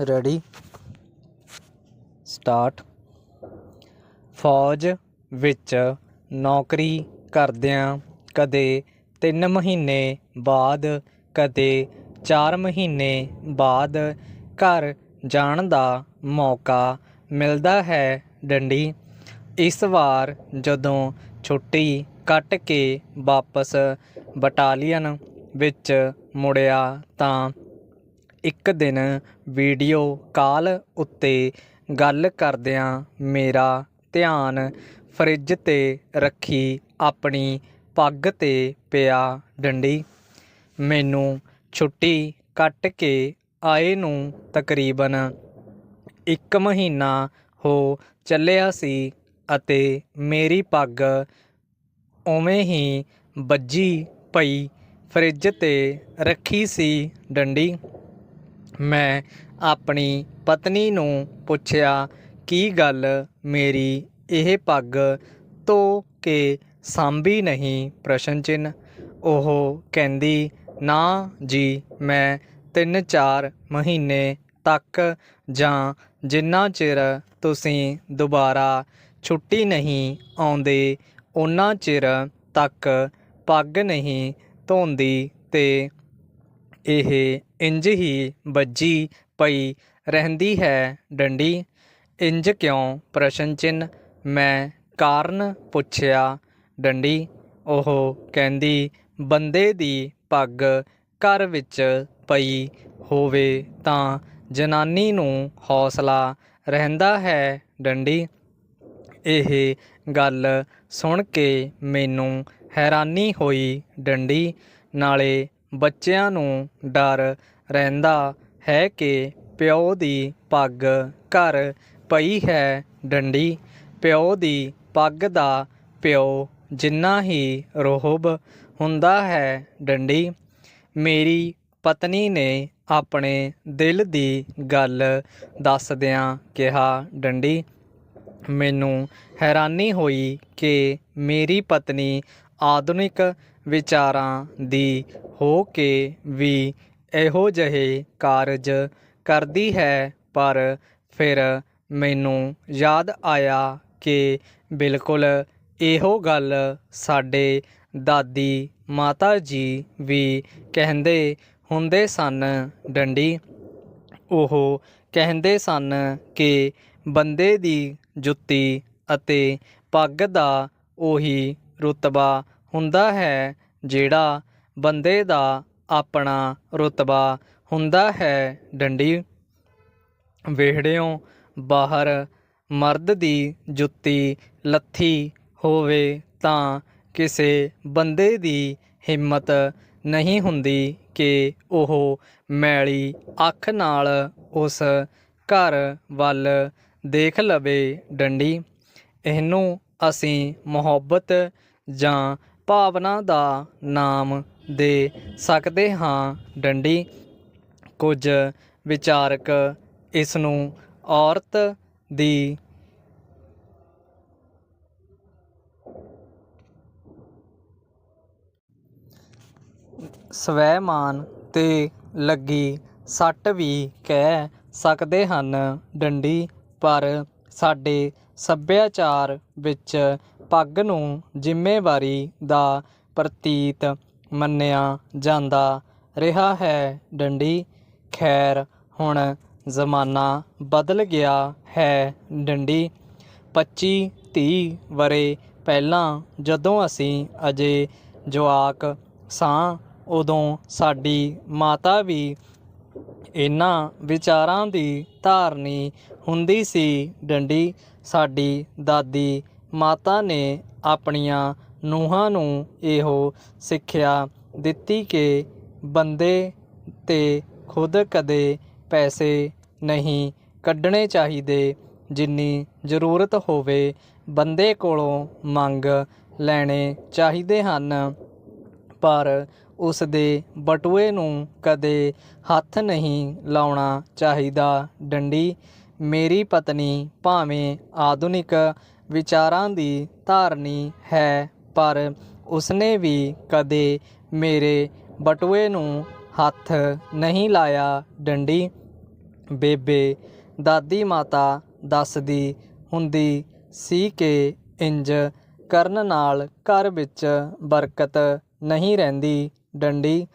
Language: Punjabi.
ਰੈਡੀ। ਸਟਾਰਟ। ਫੌਜ ਵਿੱਚ ਨੌਕਰੀ ਕਰਦਿਆਂ ਕਦੇ 3 ਮਹੀਨੇ ਬਾਅਦ, ਕਦੇ 4 ਮਹੀਨੇ ਬਾਅਦ ਘਰ ਜਾਣ ਦਾ ਮੌਕਾ ਮਿਲਦਾ ਹੈ ਡੰਡੀ। ਇਸ ਵਾਰ ਜਦੋਂ ਛੁੱਟੀ ਕੱਟ ਕੇ ਵਾਪਸ ਬਟਾਲੀਅਨ ਵਿੱਚ ਮੁੜਿਆ ਤਾਂ ਇੱਕ ਦਿਨ ਵੀਡੀਓ ਕਾਲ ਉੱਤੇ ਗੱਲ ਕਰਦਿਆਂ ਮੇਰਾ ਧਿਆਨ ਫਰਿੱਜ ਤੇ ਰੱਖੀ ਆਪਣੀ ਪੱਗ ਤੇ ਪਿਆ ਡੰਡੀ। ਮੈਨੂੰ ਛੁੱਟੀ ਕੱਟ ਕੇ ਆਏ ਨੂੰ ਤਕਰੀਬਨ ਇੱਕ ਮਹੀਨਾ ਹੋ ਚੱਲਿਆ ਸੀ ਅਤੇ ਮੇਰੀ ਪੱਗ ਉਵੇਂ ਹੀ ਬੱਜੀ ਪਈ ਫਰਿੱਜ ਤੇ ਰੱਖੀ ਸੀ ਡੰਡੀ। ਮੈਂ ਆਪਣੀ ਪਤਨੀ ਨੂੰ ਪੁੱਛਿਆ, ਕੀ ਗੱਲ ਮੇਰੀ ਇਹ ਪੱਗ ਧੋ ਕੇ ਸਾਂਭੀ ਨਹੀਂ? ਪ੍ਰਸ਼ਨ ਚਿੰਨ ਉਹ ਕਹਿੰਦੀ, ਨਾ ਜੀ, ਮੈਂ 3-4 ਮਹੀਨੇ ਤੱਕ ਜਾਂ ਜਿੰਨਾ ਚਿਰ ਤੁਸੀਂ ਦੁਬਾਰਾ ਛੁੱਟੀ ਨਹੀਂ ਆਉਂਦੇ ਉਹਨਾਂ ਚਿਰ ਤੱਕ ਪੱਗ ਨਹੀਂ ਧੋਂਦੀ ਤੇ ਇਹ ਇੰਜ ਹੀ ਵੱਜੀ ਪਈ ਰਹਿੰਦੀ ਹੈ ਡੰਡੀ। ਇੰਜ ਕਿਉਂ ਪ੍ਰਸ਼ਨ ਚਿੰਨ ਮੈਂ ਕਾਰਨ ਪੁੱਛਿਆ ਡੰਡੀ। ਉਹ ਕਹਿੰਦੀ, ਬੰਦੇ ਦੀ ਪੱਗ ਘਰ ਵਿੱਚ ਪਈ ਹੋਵੇ ਤਾਂ ਜਨਾਨੀ ਨੂੰ ਹੌਸਲਾ ਰਹਿੰਦਾ ਹੈ ਡੰਡੀ। ਇਹ ਗੱਲ ਸੁਣ ਕੇ ਮੈਨੂੰ ਹੈਰਾਨੀ ਹੋਈ ਡੰਡੀ। ਨਾਲੇ ਬੱਚਿਆਂ ਨੂੰ ਡਰ ਰਹਿੰਦਾ ਹੈ ਕਿ ਪਿਓ ਦੀ ਪੱਗ ਘਰ ਪਈ ਹੈ ਡੰਡੀ। ਪਿਓ ਦੀ ਪੱਗ ਦਾ ਪਿਓ ਜਿੰਨਾ ਹੀ ਰੋਹਬ ਹੁੰਦਾ ਹੈ ਡੰਡੀ। ਮੇਰੀ ਪਤਨੀ ਨੇ ਆਪਣੇ ਦਿਲ ਦੀ ਗੱਲ ਦੱਸਦਿਆਂ ਕਿਹਾ, ਡੰਡੀ, ਮੈਨੂੰ ਹੈਰਾਨੀ ਹੋਈ ਕਿ ਮੇਰੀ ਪਤਨੀ ਆਧੁਨਿਕ ਵਿਚਾਰਾਂ ਦੀ ਹੋ ਕੇ ਵੀ ਇਹੋ ਜਿਹੇ ਕਾਰਜ ਕਰਦੀ ਹੈ, ਪਰ ਫਿਰ ਮੈਨੂੰ ਯਾਦ ਆਇਆ ਕਿ ਬਿਲਕੁਲ ਇਹੋ ਗੱਲ ਸਾਡੇ ਦਾਦੀ ਮਾਤਾ ਜੀ ਵੀ ਕਹਿੰਦੇ ਹੁੰਦੇ ਸਨ ਡੰਡੀ। ਉਹ ਕਹਿੰਦੇ ਸਨ ਕਿ ਬੰਦੇ ਦੀ ਜੁੱਤੀ ਅਤੇ ਪੱਗ ਦਾ ਉਹੀ ਰੁਤਬਾ ਹੁੰਦਾ ਹੈ, ਜਿਹੜਾ ਬੰਦੇ ਦਾ ਆਪਣਾ ਰੁਤਬਾ ਹੁੰਦਾ ਹੈ ਡੰਡੀ। ਵਿਹੜਿਓਂ ਬਾਹਰ ਮਰਦ ਦੀ ਜੁੱਤੀ ਲੱਥੀ ਹੋਵੇ ਤਾਂ ਕਿਸੇ ਬੰਦੇ ਦੀ ਹਿੰਮਤ ਨਹੀਂ ਹੁੰਦੀ ਕਿ ਉਹ ਮੈਲੀ ਅੱਖ ਨਾਲ ਉਸ ਘਰ ਵੱਲ ਦੇਖ ਲਵੇ ਡੰਡੀ। ਇਹਨੂੰ ਅਸੀਂ ਮੁਹੱਬਤ ਜਾਂ ਭਾਵਨਾ ਦਾ ਨਾਮ ਦੇ ਸਕਦੇ ਹਾਂ, ਡੰਡੀ। ਕੁਝ ਵਿਚਾਰਕ ਇਸ ਨੂੰ ਔਰਤ ਦੀ ਸਵੈਮਾਨ ਤੇ ਲੱਗੀ ਸੱਟ ਵੀ ਕਹਿ ਸਕਦੇ ਹਨ, ਡੰਡੀ। ਪਰ ਸਾਡੇ ਸੱਭਿਆਚਾਰ ਵਿੱਚ ਪੱਗ ਨੂੰ ਜ਼ਿੰਮੇਵਾਰੀ ਦਾ ਪ੍ਰਤੀਤ ਮੰਨਿਆ ਜਾਂਦਾ। ਰਿਹਾ ਹੈ ਡੰਡੀ। ਖੈਰ, ਹੁਣ ਜ਼ਮਾਨਾ ਬਦਲ ਗਿਆ ਹੈ ਡੰਡੀ। 25 30 ਵਰੇ ਪਹਿਲਾਂ ਜਦੋਂ ਅਸੀਂ ਅਜੇ ਜਵਾਕ ਸਾਂ, ਉਦੋਂ ਸਾਡੀ ਮਾਤਾ ਵੀ ਇਹਨਾਂ ਵਿਚਾਰਾਂ ਦੀ ਧਾਰਨੀ ਹੁੰਦੀ ਸੀ। ਡੰਡੀ, ਸਾਡੀ ਦਾਦੀ ਮਾਤਾ ਨੇ ਆਪਣੀਆਂ ਨੂੰਹਾਂ ਨੂੰ ਇਹੋ ਸਿੱਖਿਆ ਦਿੱਤੀ ਕਿ ਬੰਦੇ ਤੇ ਖੁਦ ਕਦੇ ਪੈਸੇ ਨਹੀਂ ਕੱਢਣੇ ਚਾਹੀਦੇ। ਜਿੰਨੀ ਜ਼ਰੂਰਤ ਹੋਵੇ, ਬੰਦੇ ਕੋਲੋਂ ਮੰਗ ਲੈਣੇ ਚਾਹੀਦੇ ਹਨ। ਪਰ ਉਸ ਦੇ ਬਟੂਏ ਨੂੰ ਕਦੇ ਹੱਥ ਨਹੀਂ ਲਾਉਣਾ ਚਾਹੀਦਾ। ਡੰਡੀ, ਮੇਰੀ ਪਤਨੀ ਭਾਵੇਂ ਆਧੁਨਿਕ ਵਿਚਾਰਾਂ ਦੀ ਧਾਰਨੀ ਹੈ ਪਰ ਉਸਨੇ ਵੀ ਕਦੇ ਮੇਰੇ ਬਟੂਏ ਨੂੰ ਹੱਥ ਨਹੀਂ ਲਾਇਆ ਡੰਡੀ। ਬੇਬੇ, ਦਾਦੀ ਮਾਤਾ ਦੱਸਦੀ ਹੁੰਦੀ ਸੀ ਕਿ ਇੰਜ ਕਰਨ ਨਾਲ ਘਰ ਵਿੱਚ ਬਰਕਤ ਨਹੀਂ ਰਹਿੰਦੀ ਡੰਡੀ।